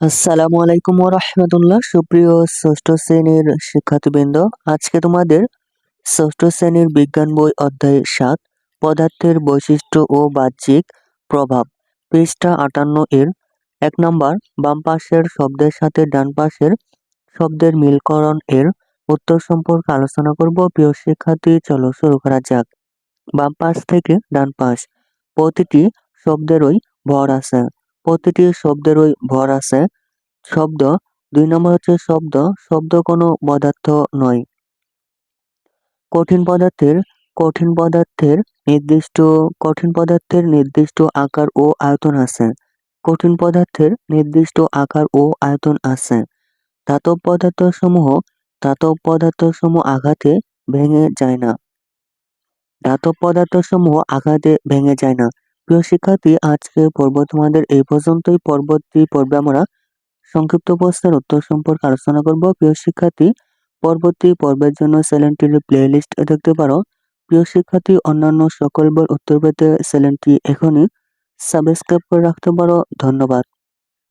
আসসালামু আলাইকুম রহমতুল্লাহ। সুপ্রিয় ষষ্ঠ শ্রেণির শিক্ষার্থীবৃন্দ, আজকে তোমাদের ষষ্ঠ শ্রেণির বিজ্ঞান বই অধ্যায় সাত, পদার্থের বৈশিষ্ট্য ও বাহ্যিক প্রভাব, পৃষ্ঠা আটান্ন এর এক নম্বর, বাম পাশের শব্দের সাথে ডান পাশের শব্দের মিলকরণ এর উত্তর সম্পর্কে আলোচনা করব। প্রিয় শিক্ষার্থী, চলো শুরু করা যাক। বাম পাশ থেকে ডান পাশ, প্রতিটি শব্দেরই ভর আছে। প্রতিটি শব্দেরই ভর আছে। শব্দ, দুই নম্বর হচ্ছে শব্দ শব্দ কোনো পদার্থ নয়। কঠিন পদার্থের কঠিন পদার্থের নির্দিষ্ট, কঠিন পদার্থের নির্দিষ্ট আকার ও আয়তন আছে। কঠিন পদার্থের নির্দিষ্ট আকার ও আয়তন আছে। ধাতব পদার্থ সমূহ ধাতব পদার্থ সমূহ আঘাতে ভেঙে যায় না। ধাতব পদার্থ সমূহ আঘাতে ভেঙে যায় না। প্রিয় শিক্ষার্থী, আজকে পর্ব তোমাদের এই পর্যন্তই। পরবর্তী পর্বে আমরা সংক্ষিপ্ত প্রশ্নের উত্তর সম্পর্কে আলোচনা করব। প্রিয় শিক্ষার্থী, পরবর্তী পর্বের জন্য চ্যানেলটির প্লে লিস্ট দেখতে পারো। প্রিয় শিক্ষার্থী, অন্যান্য সকল উত্তর পেতে চ্যানেলটি এখনই সাবস্ক্রাইব করে রাখতে পারো। ধন্যবাদ।